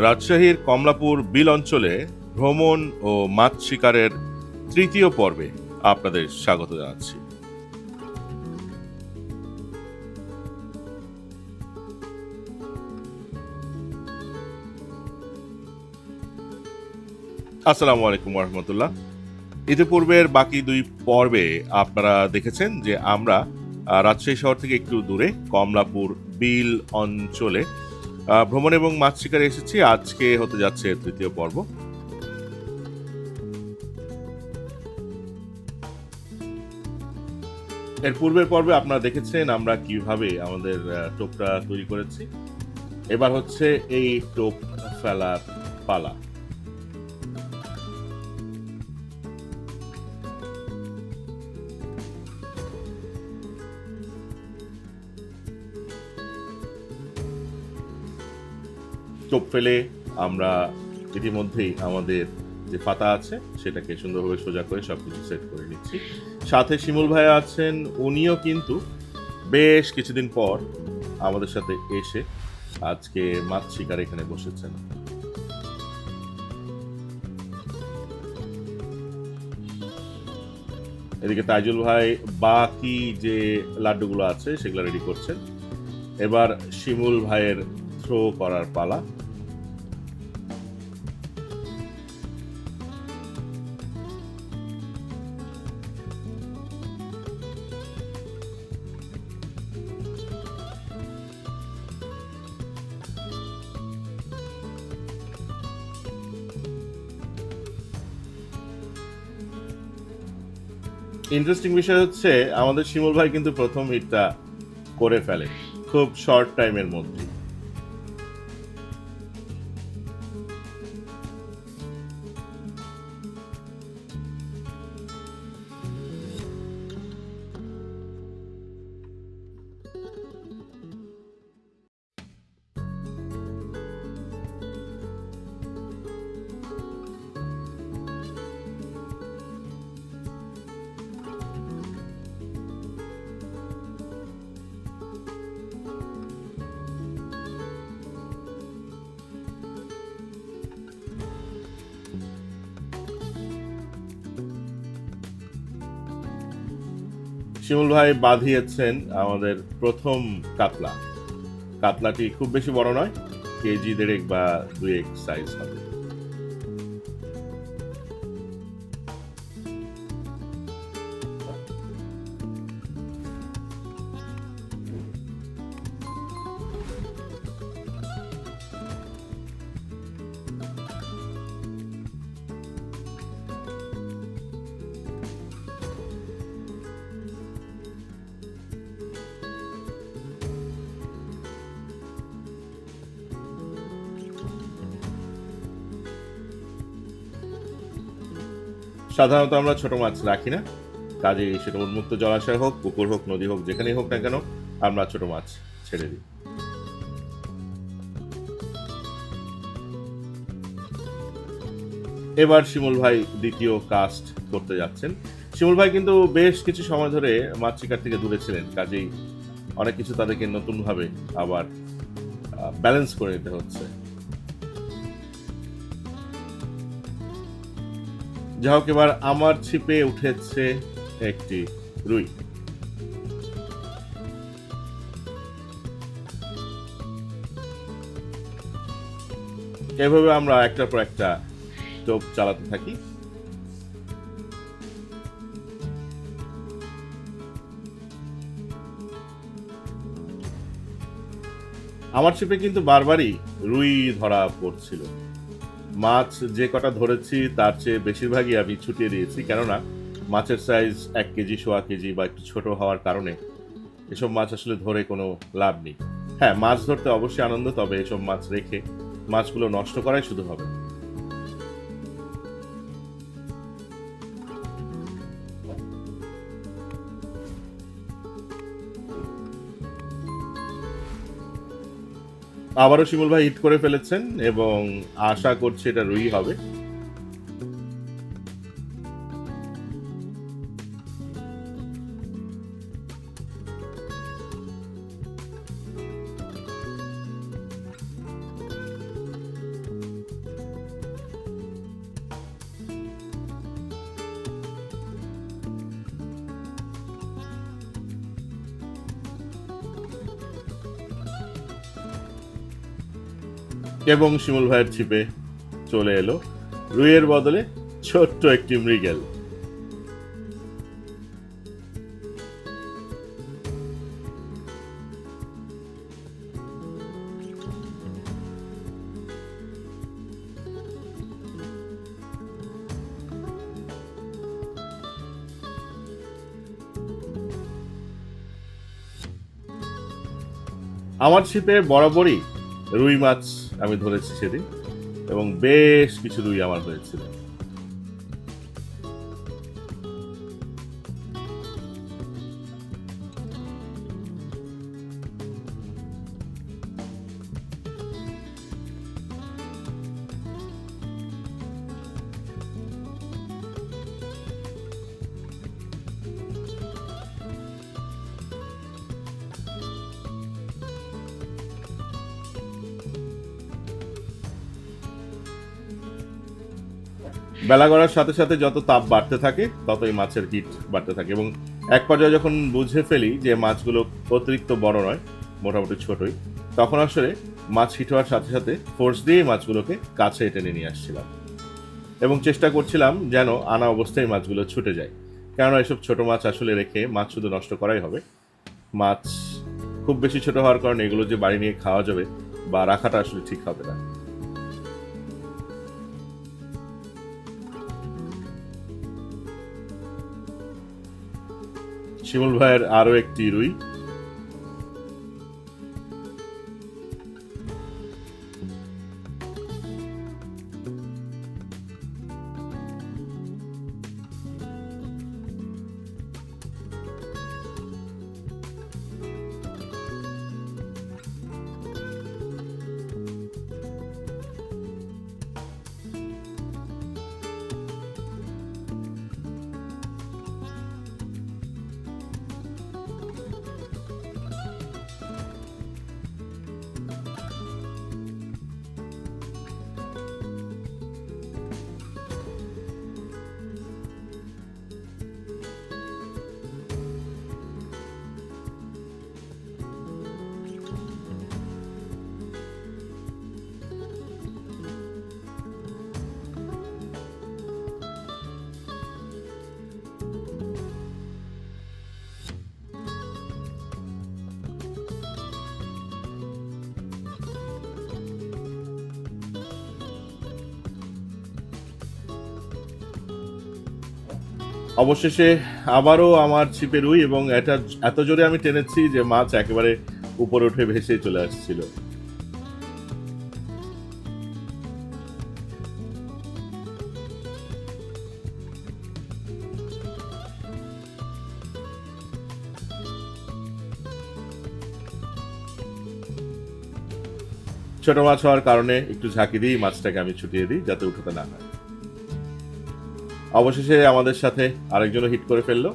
রাজশাহীর কমলাপুর বিল অঞ্চলে ভ্রমণ ও মাছ শিকারের তৃতীয় পর্বে আপনাদের স্বাগত জানাচ্ছি। আসসালামু আলাইকুম রহমতুল্লাহ ইতিপূর্বের বাকি দুই পর্বে আপনারা দেখেছেন যে আমরা রাজশাহী শহর থেকে একটু দূরে কমলাপুর বিল অঞ্চলে ভ্রমণ এবং মাছ শিকারে এসেছি। আজকে হতে যাচ্ছে তৃতীয় পর্ব। এর পূর্বের পর্বে আপনারা দেখেছেন আমরা কীভাবে আমাদের টোপটা তৈরি করেছি। এবার হচ্ছে এই টোপ ফেলার পালা। টোপ ফেলে আমরা ইতিমধ্যেই আমাদের যে পাতা আছে, সেটাকে সুন্দরভাবে সোজা করে সব কিছু সেট করে নিচ্ছি। সাথে শিমুল ভাই আছেন, উনিও কিন্তু বেশ কিছুদিন পর আমাদের সাথে এসে আজকে মাছ শিকার এখানে বসেছেন। এদিকে তাইজুল ভাই, বাকি যে লাড্ডুগুলো আছে সেগুলো রেডি করছেন। এবার শিমুল ভাইয়ের থ্রো করার পালা। ইন্টারেস্টিং বিষয় হচ্ছে, আমাদের শিমুল ভাই কিন্তু প্রথম হিটটা করে ফেলে, খুব শর্ট টাইমের মধ্যে। শিমুল ভাই বাঁধিয়েছেন আমাদের প্রথম কাতলা। কাতলাটি খুব বেশি বড় নয়, কেজি দেড়েক বা দুয়েক সাইজ হবে। সাধারণত আমরা ছোট মাছ রাখি না। কাজে সেটা উন্মুক্ত জলাশয় হোক, পুকুর হোক, নদী হোক, যেখানেই হোক না কেন, আমরা ছোট মাছ ছেড়ে দিই। এবার শিমুল ভাই দ্বিতীয় কাস্ট করতে যাচ্ছেন। শিমুল ভাই কিন্তু বেশ কিছু সময় ধরে মাছ শিকার থেকে দূরে ছিলেন, কাজেই অনেক কিছু তাদেরকে নতুনভাবে আবার ব্যালেন্স করে নিতে হচ্ছে। যা হোক, এবার আমার ছিপে উঠেছে একটি রুই। এভাবে আমরা একটার পর একটা টোপ চালাতে থাকি। আমার ছিপে কিন্তু বারবারই রুই ধরা পড়ছিল। মাছ যে কটা ধরেছি, তার চেয়ে বেশিরভাগই আমি ছুটিয়ে দিয়েছি। কেননা, মাছের সাইজ এক কেজি, সোয়া কেজি বা একটু ছোট হওয়ার কারণে এসব মাছ আসলে ধরে কোনো লাভ নেই। হ্যাঁ মাছ ধরতে অবশ্যই আনন্দ, তবে এসব মাছ রেখে মাছগুলো নষ্ট করাই শুধু হবে। আবারও শিমুল ভাই হিট করে ফেলেছেন এবং আশা করছি এটা রুই হবে। এবং শিমুল ভাইয়ের ছিপে চলে এলো। রুইয়ের বদলে ছোট্ট একটি মৃগেল। আমার ছিপে বরাবরই রুই মাছ আমি ধরেছি সেদিন। এবং বেশ কিছু রুই আমার হয়েছিল। বেলা গড়ার সাথে সাথে যত তাপ বাড়তে থাকে, ততই মাছের হিট বাড়তে থাকে। এবং এক পর্যায়ে যখন বুঝে ফেলি যে মাছগুলো অতিরিক্ত বড় নয়, মোটামুটি ছোটই, তখন আসলে মাছ হিট হওয়ার সাথে সাথে ফোর্স দিয়েই মাছগুলোকে কাছে টেনে নিয়ে আসছিলাম। এবং চেষ্টা করছিলাম যেন আনা অবস্থায় মাছগুলো ছুটে যায়। কেননা এসব ছোট মাছ আসলে রেখে মাছ শুধু নষ্ট করাই হবে। মাছ খুব বেশি ছোট হওয়ার কারণে এগুলো যে বাড়ি নিয়ে খাওয়া যাবে বা রাখাটা আসলে ঠিক হবে না। শিমুল ভাইয়ের আরও একটি রুই। অবশেষে আবারও আমার ছিপে রুই এবং এটা এত জোরে আমি টেনেছি যে মাছ একেবারে উপরে উঠে ভেসে চলে আসছিল। ছোট মাছ হওয়ার কারণে একটু ঝাঁকি দিয়েই মাছটাকে আমি ছুটিয়ে দিই যাতে উঠোতে না হয়। অবশেষে আমাদের সাথে আরেকজনও হিট করে ফেলল।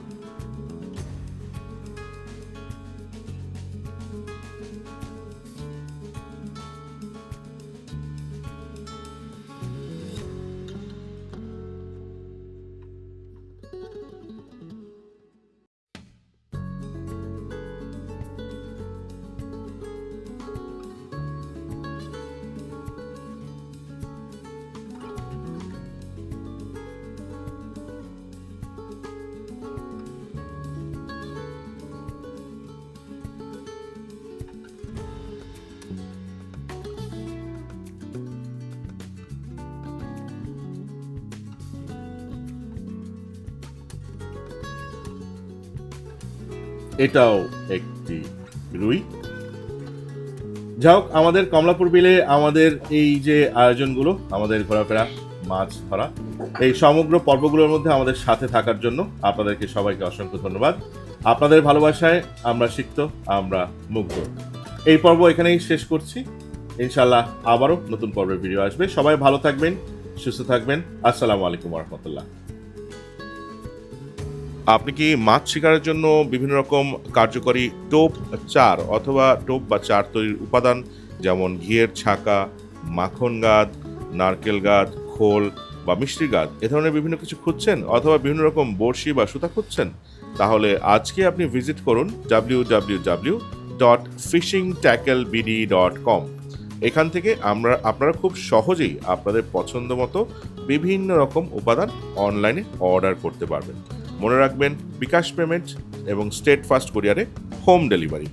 এটাও একটি রুই। যাই হোক, আমাদের কমলাপুর বিলে আমাদের এই যে আয়োজনগুলো, আমাদের ঘোরাফেরা, মাছ ধরা, এই সমগ্র পর্বগুলোর মধ্যে আমাদের সাথে থাকার জন্য আপনাদেরকে সবাইকে অসংখ্য ধন্যবাদ। আপনাদের ভালোবাসায় আমরা সিক্ত, আমরা মুগ্ধ। এই পর্ব এখানেই শেষ করছি। ইনশাল্লাহ আবারও নতুন পর্বের ভিডিও আসবে। সবাই ভালো থাকবেন, সুস্থ থাকবেন। আসসালামু আলাইকুম রহমতুল্লাহ। আপনি কি মাছ শিকারের জন্য বিভিন্ন রকম কার্যকরী টোপ, চার অথবা টোপ বা চার তৈরির উপাদান, যেমন ঘিয়ের ছাকা, মাখন গাদ, নারকেল গাদ, খোল বা মিষ্টি গাদ, এ ধরনের বিভিন্ন কিছু খুঁজছেন অথবা বিভিন্ন রকম বড়শি বা সুতা খুঁজছেন? তাহলে আজকে আপনি ভিজিট করুন W W W dot fishing tackle BD dot com এখান থেকে আমরা, আপনারা খুব সহজেই আপনাদের পছন্দ মতো বিভিন্ন রকম উপাদান অনলাইনে অর্ডার করতে পারবেন। মনে রাখবেন বিকাশ পেমেন্ট এবং স্টেট ফাস্ট কোরিয়ারে হোম ডেলিভারি।